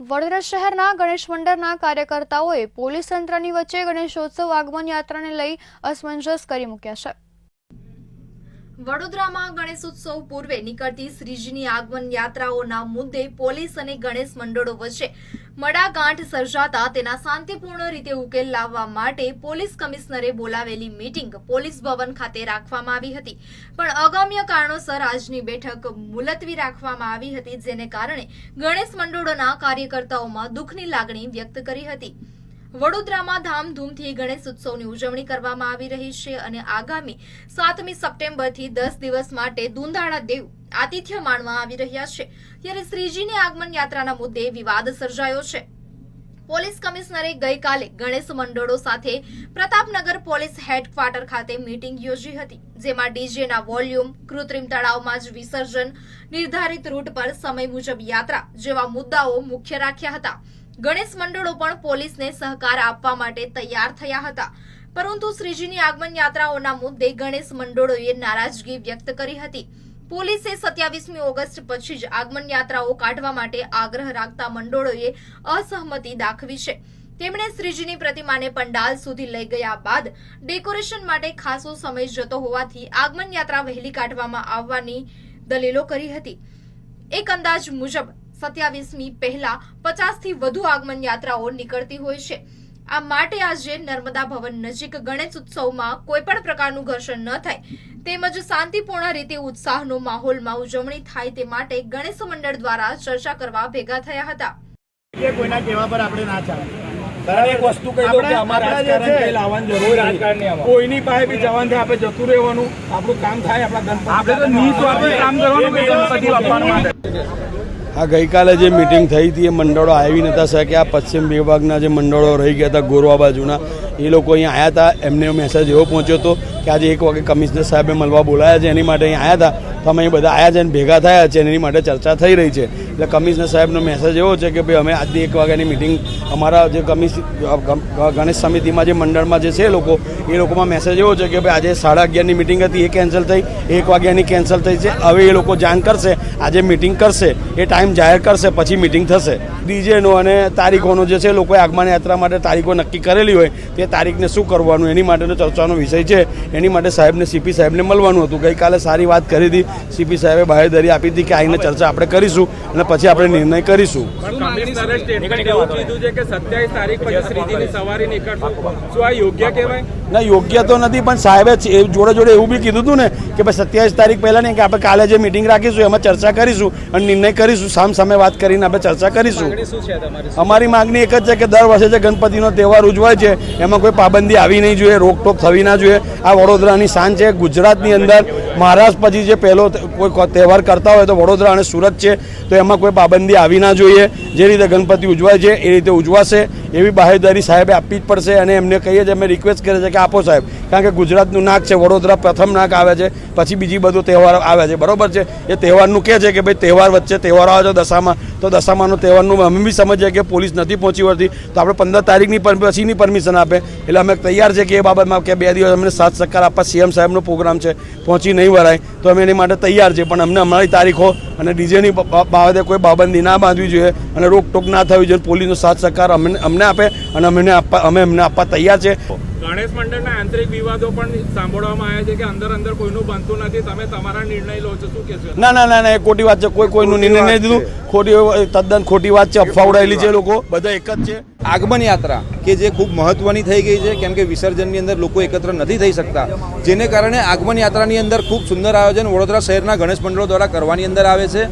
વડોદરા શહેરના ગણેશ મંડળના કાર્યકર્તાઓએ પોલીસ તંત્રની વચ્ચે ગણેશોત્સવ આગમન યાત્રાને લઈ અસમંજસ કરી મૂક્યા છે. વડોદરામાં ગણેશોત્સવ પૂર્વે નીકળતી શ્રીજીની આગમન યાત્રાઓના મુદ્દે પોલીસ અને ગણેશ મંડળો વચ્ચે મડાગાંઠ સર્જાતા તેના શાંતિપૂર્ણ રીતે ઉકેલ લાવવા માટે પોલીસ કમિશનરે બોલાવેલી મીટિંગ પોલીસ ભવન ખાતે રાખવામાં આવી હતી. પણ અગમ્ય કારણોસર આજની બેઠક મુલતવી રાખવામાં આવી હતી, જેને કારણે ગણેશ મંડળોના કાર્યકર્તાઓમાં દુઃખની લાગણી વ્યક્ત કરી હતી. વડોદરામાં ધામધૂમથી ગણેશ ઉત્સવની ઉજવણી કરવામાં આવી રહી છે અને આગામી સાતમી સપ્ટેમ્બરથી દસ દિવસ માટે દુંધાળા દેવ આતિથ્ય માણવા આવી રહ્યા છે. ત્યારે શ્રીજીની આગમન યાત્રાના મુદ્દે વિવાદ સર્જાયો છે. પોલીસ કમિશનરે ગઈકાલે ગણેશ મંડળો સાથે પ્રતાપનગર પોલીસ હેડક્વાર્ટર ખાતે મીટિંગ યોજી હતી, જેમાં ડીજેના વોલ્યુમ, કૃત્રિમ તળાવમાં જ વિસર્જન, નિર્ધારિત રૂટ પર સમય મુજબ યાત્રા જેવા મુદ્દાઓ મુખ્ય રાખ્યા હતા. ગણેશ મંડળો પણ પોલીસને સહકાર આપવા માટે તૈયાર થયા હતા. પરંતુ શ્રીજીની આગમન યાત્રાઓના મુદ્દે ગણેશ મંડળોએ નારાજગી વ્યક્ત કરી હતી. પોલીસે સત્યાવીસમી ઓગસ્ટ પછી જ આગમન યાત્રાઓ કાઢવા માટે આગ્રહ રાખતા મંડળોએ અસહમતિ દાખવી છે. તેમણે શ્રીજીની પ્રતિમાને પંડાલ સુધી લઈ ગયા બાદ ડેકોરેશન માટે ખાસો સમય જતો હોવાથી આગમન યાત્રા વહેલી કાઢવામાં આવવાની દલીલો કરી હતી. એક અંદાજ મુજબ સત્યાવીસમી પહેલા પચાસથી વધુ આગમન યાત્રાઓ નીકળતી હોય છે. આ માટે આજે નર્મદા ભવન નજીક ગણેશ ઉત્સવમાં કોઈ પણ પ્રકારનું ઘર્ષણ ન થાય. તેમજ શાંતિપૂર્ણ રીતે ઉત્સાહનો માહોલમાં ઉજવણી થાય તે માટે ગણેશ મંડળ દ્વારા ચર્ચા કરવા ભેગા થયા હતા. કોઈના કહેવા પર આપણે ના ચાલે. બરાબર. એક વસ્તુ કહી દઉં કે અમારે રાજકારણ લાવવાની જરૂર નથી. કોઈની પાસે બી જવાનું આપણે જતું રહેવાનું આપણું કામ થાય આપણા ગણપતિ આપણે તો નિસ્વાર્થી કામ કરવાનું ગણપતિ બાપાના આ ગઈકાલે જે મિટિંગ થઈ હતી એ મંડળો આવી નતા શક્યા પશ્ચિમ વિભાગના જે મંડળો રહી ગયા હતા ગોરવા બાજુના એ લોકો અહીંયા આવ્યા હતા. એમને મેસેજ એવો પહોંચ્યો હતો કે આજે એક વાગે કમિશનર સાહેબે મળવા બોલાયા છે, એની માટે અહીંયા આવ્યા હતા. તો અમે અહીં બધા આવ્યા છે અને ભેગા થયા છે એની માટે ચર્ચા થઈ રહી છે. એટલે કમિશનર સાહેબનો મેસેજ એવો છે કે ભાઈ, અમે આજની એક વાગ્યાની મિટિંગ અમારા જે કમિશ ગણેશ સમિતિમાં જે મંડળમાં જે છે લોકો, એ લોકોમાં મેસેજ એવો છે કે ભાઈ, આજે સાડા અગિયારની મિટિંગ હતી, એ કેન્સલ થઈ, એક વાગ્યાની કેન્સલ થઈ છે. હવે એ લોકો જાણ કરશે, આજે મિટિંગ કરશે, એ ટાઈમ જાહેર કરશે, પછી મિટિંગ થશે. ડીજેનો અને તારીખોનો જે છે લોકોએ આગમન યાત્રા માટે તારીખો નક્કી કરેલી હોય, તે તારીખને શું કરવાનું એની માટેનો ચર્ચાનો વિષય છે. એની માટે સાહેબને સીપી સાહેબને મળવાનું હતું. ગઈકાલે સારી વાત કરી હતી. સીપી સાહેબે બાહેધરી આપી હતી કે આઈને ચર્ચા આપણે કરીશું અને પછી આપણે નિર્ણય કરીશું. સત્યાવીસ તારીખ પછી શ્રીજીની સવારી નીકળશું. શું આ યોગ્ય કહેવાય? ના યોગ્ય તો નથી પણ સાહેબે જોડે જોડે એવું બી કીધું હતું ને કે ભાઈ સત્યાવીસ તારીખ પહેલાં નહીં કે આપણે કાલે જે મિટિંગ રાખીશું એમાં ચર્ચા કરીશું અને નિર્ણય કરીશું સામ સામે વાત કરીને આપણે ચર્ચા કરીશું. અમારી માગણી એક જ છે કે દર વર્ષે જે ગણપતિનો તહેવાર ઉજવાય છે એમાં કોઈ પાબંદી આવી નહીં જોઈએ રોકટોક થવી ના જોઈએ. આ વડોદરાની શાન છે ગુજરાતની અંદર મહારાષ્ટ્ર પછી જે પહેલો કોઈ તહેવાર કરતા હોય તો વડોદરા અને સુરત છે, તો એમાં કોઈ પાબંદી આવી ના જોઈએ. જે રીતે ગણપતિ ઉજવાય છે, એ રીતે ઉજવાશે. એવી બાહેદારી સાહેબે આપવી જ પડશે અને એમને કહીએ છીએ, અમે રિક્વેસ્ટ કરીએ છીએ કે આપો સાહેબ. કારણ કે ગુજરાતનું નાક છે, વડોદરા પ્રથમ નાક આવે છે, પછી બીજી બધું તહેવાર આવે છે. બરોબર છે? એ તહેવારનું કહે છે કે ભાઈ તહેવાર વચ્ચે તહેવારો આવે છે દશામાં. તો દશામાનો તહેવારનું અમે બી સમજીએ કે પોલીસ નથી પહોંચી વળતી. તો આપણે પંદર તારીખની પછીની પરમિશન આપે. એટલે અમે તૈયાર છે કે એ બાબતમાં કે બે દિવસ અમને સાથ સહકાર આપવા સીએમ સાહેબનો પ્રોગ્રામ છે. પહોંચી નહીં વરાય તો અમે એની માટે તૈયાર છે. પણ અમને અમારી તારીખો અને ડીજેની બાબતે કોઈ પાબંદી ના બાંધવી જોઈએ અને રોકટોક ના થવી જોઈએ. પોલીસનો સાથ સહકાર અમને અમને આપે અને અમને આપવા, અમે એમને આપવા તૈયાર છે. ગણેશ મંડળના આંતરિક વિવાદો પણ સાંભળવામાં આવ્યા છે કે અંદર અંદર કોઈનું બનતું નથી. તમે તમારા નિર્ણય લો છો. શું કહેશો? ના ના ના ના એ ખોટી વાત છે. કોઈ કોઈનું નિર્ણય નહીં દીધું. ખોટી તદ્દન ખોટી વાત છે. અફવાડાયેલી છે લોકો. બધા એક જ છે. આગમન યાત્રા કે જે ખૂબ મહત્વની થઈ ગઈ છે કેમ કે વિસર્જનની અંદર લોકો એકત્ર નથી થઈ શકતા જેને કારણે આગમન યાત્રાની અંદર ખૂબ સુંદર આયોજન વડોદરા શહેરના ગણેશ મંડળો દ્વારા કરવાની અંદર આવે છે.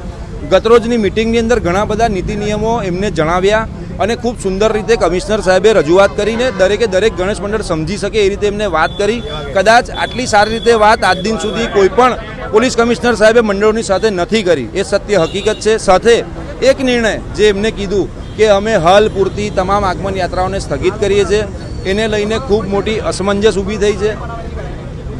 ગતરોજની મિટિંગની અંદર ઘણા બધા નીતિ નિયમો એમને જણાવ્યા. અને ખૂબ સુંદર રીતે કમિશનર સાહેબે રજૂઆત કરીને દરેકે દરેક ગણેશ મંડળ સમજી શકે એ રીતે એમને વાત કરી. કદાચ આટલી સારી રીતે વાત આજ દિન સુધી કોઈ પણ પોલીસ કમિશનર સાહેબે મંડળોની સાથે નથી કરી. એ સત્ય હકીકત છે. સાથે એક નિર્ણય જે એમને કીધું કે અમે હાલ પૂરતી તમામ આગમન યાત્રાઓને સ્થગિત કરીએ છીએ. એને લઈને ખૂબ મોટી અસમંજસ ઊભી થઈ છે.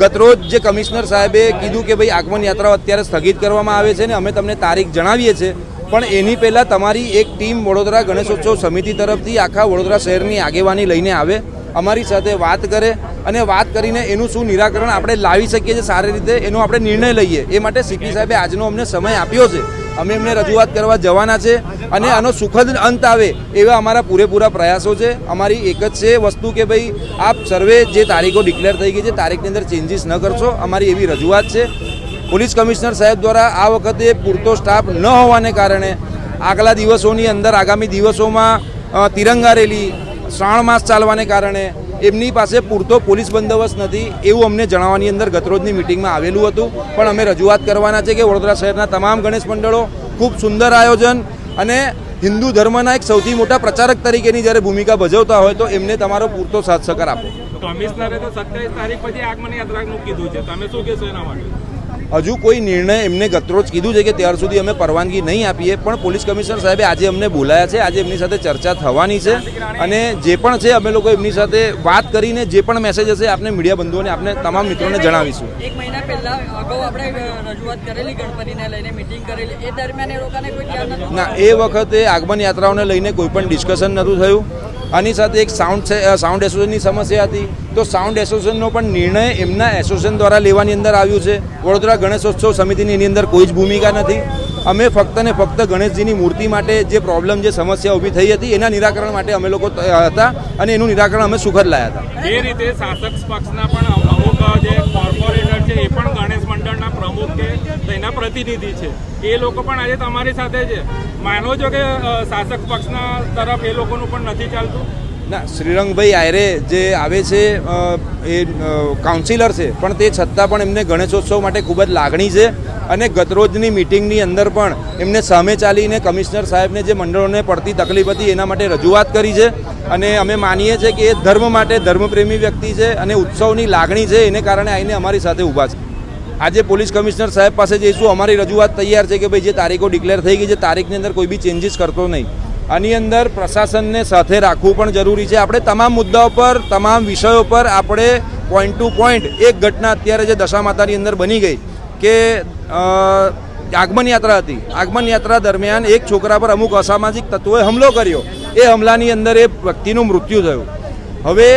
ગતરોજ જે કમિશનર સાહેબે કીધું કે ભાઈ આગમન યાત્રાઓ અત્યારે સ્થગિત કરવામાં આવે છે ને અમે તમને તારીખ જણાવીએ છીએ પણ એની પહેલાં તમારી એક ટીમ વડોદરા ગણેશોત્સવ સમિતિ તરફથી આખા વડોદરા શહેરની આગેવાની લઈને આવે, અમારી સાથે વાત કરે અને વાત કરીને એનું શું નિરાકરણ આપણે લાવી શકીએ છીએ સારી રીતે, એનો આપણે નિર્ણય લઈએ. એ માટે સીપી સાહેબે આજનો અમને સમય આપ્યો છે. અમે એમને રજૂઆત કરવા જવાના છે અને આનો સુખદ અંત આવે એવા અમારા પૂરેપૂરા પ્રયાસો છે. અમારી એક જ છે વસ્તુ કે ભાઈ, આપ સર્વે જે તારીખો ડિક્લેર થઈ ગઈ છે, તારીખની અંદર ચેન્જીસ ન કરશો. અમારી એવી રજૂઆત છે. પોલીસ કમિશનર સાહેબ દ્વારા આ વખતે પૂરતો સ્ટાફ ન હોવાને કારણે આગલા દિવસોની અંદર, આગામી દિવસોમાં તિરંગા રેલી, શ્રાવણ માસ ચાલવાને કારણે એમની પાસે પૂરતો પોલીસ બંદોબસ્ત નથી એવું અમને જણાવવાની અંદર ગતરોજની મિટિંગમાં આવેલું હતું. પણ અમે રજૂઆત કરવાના છે કે વડોદરા શહેરના તમામ ગણેશ મંડળો ખૂબ સુંદર આયોજન અને હિન્દુ ધર્મના એક સૌથી મોટા પ્રચારક તરીકેની જ્યારે ભૂમિકા ભજવતા હોય તો એમને તમારો પૂરતો સાથ સહકાર આપો. કમિશનરે તો સત્યાવીસ તારીખ પછી આગમન યાત્રાનું કીધું છે. તમે શું કહેશો એના માટે? હજુ કોઈ નિર્ણય એમને ગતરોજ કીધું છે કે ત્યાર સુધી અમે પરવાનગી નહીં આપીએ પણ પોલીસ કમિશનર સાહેબે આજે અમને બોલાયા છે આજે એમની સાથે ચર્ચા થવાની છે અને જે પણ છે અમે લોકો એમની સાથે વાત કરીને જે પણ મેસેજ હશે આપણે મીડિયા બંધુઓને આપણે તમામ મિત્રોને જણાવીશું. એક મહિના પહેલા અગાઉ આપણે રજૂઆત કરેલી ગણપતિને લઈને મિટિંગ કરેલી એ દરમિયાન એ લોકોને કોઈ ના એ વખતે આગમન યાત્રાઓને લઈને કોઈ પણ ડિસ્કશન નહોતું થયું. આની સાથે એક સાઉન્ડ સાઉન્ડ એસોસિએશનની સમસ્યા હતી. તો સાઉન્ડ એસોસિએશનનો પણ નિર્ણય એમના એસોસિએશન દ્વારા લેવાની અંદર આવ્યું છે. વડોદરા ગણેશોત્સવ સમિતિની એની અંદર કોઈ જ ભૂમિકા નથી. અમે ફક્ત ને ફક્ત ગણેશજીની મૂર્તિ માટે જે પ્રોબ્લેમ જે સમસ્યા ઊભી થઈ હતી, એના નિરાકરણ માટે અમે લોકો હતા અને એનું નિરાકરણ અમે સુખદ લાયા હતા. એ રીતે શાસક પક્ષના પણ અમુક જે કોર્પોરેટર છે, એ પણ ગણેશ મંડળના પ્રમુખ કે તેના પ્રતિનિધિ છે. એ લોકો પણ આજે તમારી સાથે છે. માનો છો કે શાસક પક્ષના તરફ એ લોકોનું પણ નથી ચાલતું? ના, શ્રીરંગભાઈ આયરે જે આવે છે એ કાઉન્સિલર છે, પણ તે છતાં પણ એમને ગણેશોત્સવ માટે ખૂબ જ લાગણી છે અને ગતરોજની મિટિંગની અંદર પણ એમને સામે ચાલીને કમિશનર સાહેબને જે મંડળોને પડતી તકલીફ હતી એના માટે રજૂઆત કરી છે અને અમે માનીએ છીએ કે એ ધર્મ માટે ધર્મપ્રેમી વ્યક્તિ છે અને ઉત્સવની લાગણી છે એને કારણે આવીને અમારી સાથે ઊભા છે. આજે પોલીસ કમિશનર સાહેબ પાસે જઈશું, અમારી રજૂઆત તૈયાર છે કે ભાઈ જે તારીખો ડિક્લેર થઈ ગઈ છે, તારીખની અંદર કોઈ બી ચેન્જીસ કરતો નહીં. આની અંદર પ્રશાસનને સાથે રાખવું પણ જરૂરી છે. આપણે તમામ મુદ્દાઓ પર, તમામ વિષયો પર આપણે પોઈન્ટ ટુ પોઈન્ટ એક ઘટના અત્યારે જે દશા માતાની અંદર બની ગઈ કે આગમન યાત્રા હતી. આગમન યાત્રા દરમિયાન એક છોકરા પર અમુક અસામાજિક તત્વોએ હુમલો કર્યો. એ હમલાની અંદર એ વ્યક્તિનું મૃત્યુ થયું. હવે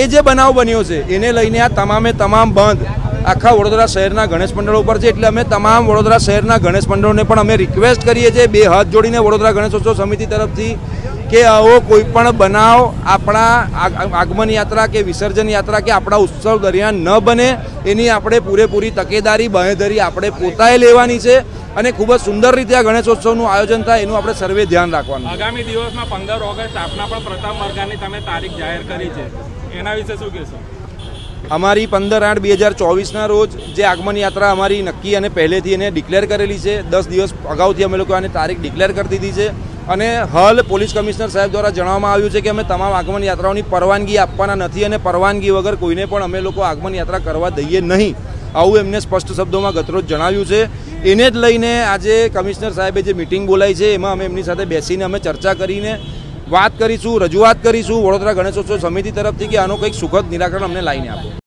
એ જે બનાવ બન્યો છે, એને લઈને આ તમામે તમામ બંધ. આખા વડોદરા શહેરના ગણેશ મંડળો પર છે. એટલે અમે તમામ વડોદરા શહેરના ગણેશ મંડળોને પણ અમે રિક્વેસ્ટ કરીએ છીએ બે હાથ જોડીને વડોદરા ગણેશોત્સવ સમિતિ તરફથી કે આવો કોઈ પણ બનાવ આપણા આગમન યાત્રા કે વિસર્જન યાત્રા કે આપણા ઉત્સવ દરમિયાન ન બને, એની આપણે પૂરેપૂરી તકેદારી બાંહેધરી આપણે પોતાએ લેવાની છે અને ખૂબ જ સુંદર રીતે આ ગણેશોત્સવનું આયોજન થાય એનું આપણે સર્વે ધ્યાન રાખવાનું આગામી દિવસમાં પંદર ઓગસ્ટ આપના પણ પ્રથમ વર્ગાની તમે તારીખ જાહેર કરી છે. એના વિશે શું કહેશો? અમારી પંદર આઠ બે હજાર ચોવીસના રોજ જે આગમન યાત્રા અમારી નક્કી અને પહેલેથી એને ડિક્લેર કરેલી છે, દસ દિવસ અગાઉથી અમે લોકો આને તારીખ ડિક્લેર કરી દીધી છે. અને હાલ પોલીસ કમિશનર સાહેબ દ્વારા જણાવવામાં આવ્યું છે કે અમે તમામ આગમન યાત્રાઓની પરવાનગી આપવાના નથી અને પરવાનગી વગર કોઈને પણ અમે લોકો આગમન યાત્રા કરવા દઈએ નહીં. આવું એમને સ્પષ્ટ શબ્દોમાં ગતરોજ જણાવ્યું છે. એને જ લઈને આજે કમિશનર સાહેબે જે મિટિંગ બોલાવી છે, એમાં અમે એમની સાથે બેસીને અમે ચર્ચા કરીને વાત કરીશું, રજૂઆત કરીશું વડોદરા ગણેશોત્સવ સમિતિ તરફથી કે આનો કંઈક સુખદ નિરાકરણ અમને લાવીને આપો.